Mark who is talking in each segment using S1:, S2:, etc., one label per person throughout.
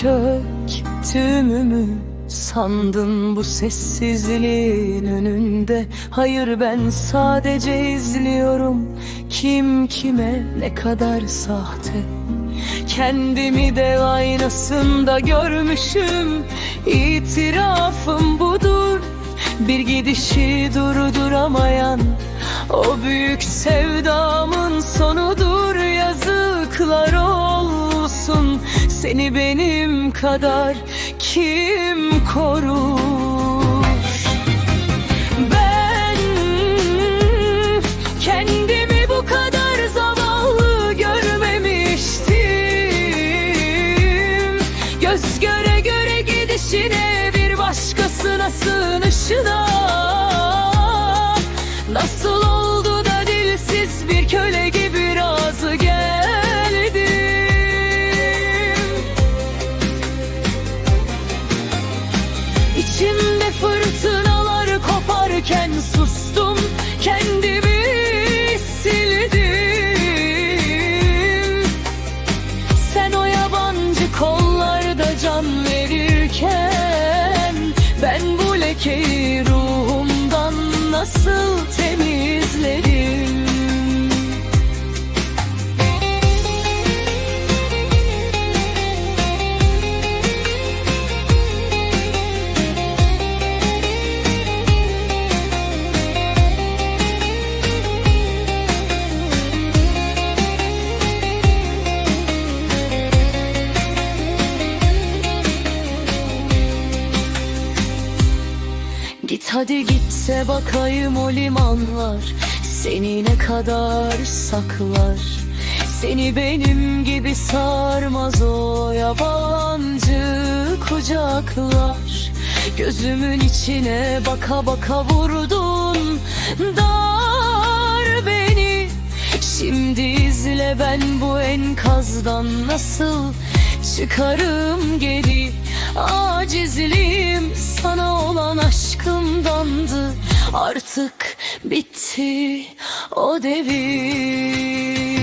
S1: çöktüğümü Sandın bu sessizliğin önünde. Hayır ben sadece izliyorum Kim kime ne kadar sahte. Kendimi de aynasında görmüşüm İtirafım budur. Bir gidişi durduramayan O büyük sevdamın Seni benim kadar kim korur? Ben kendimi bu kadar zavallı görmemiştim. Göz göre göre gidişine bir başkasına sığınışına. Nasıl oldu da dilsiz bir köle gibi sustum Kendimi sildim. Sen o yabancı kollarda can verirken Ben bu lekeyi ruhumdan nasıl temizlerim Hadi gitse bakayım o limanlar Seni ne kadar saklar. Seni benim gibi sarmaz o yabancı kucaklar. Gözümün içine baka baka vurdun Dar beni. Şimdi izle ben bu enkazdan nasıl çıkarım geri. Acizliğim sana olan aşkımdandı. Artık bitti o devir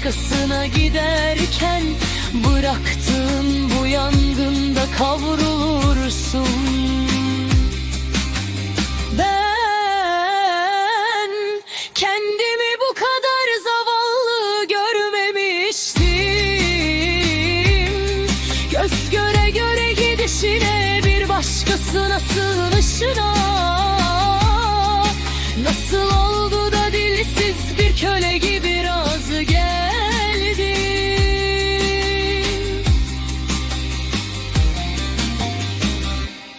S1: başkasına giderken bıraktığın bu yangında kavrulursun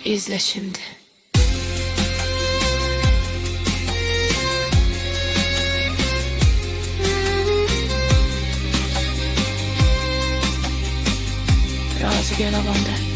S1: İzle şimdi. Razı gel alan der.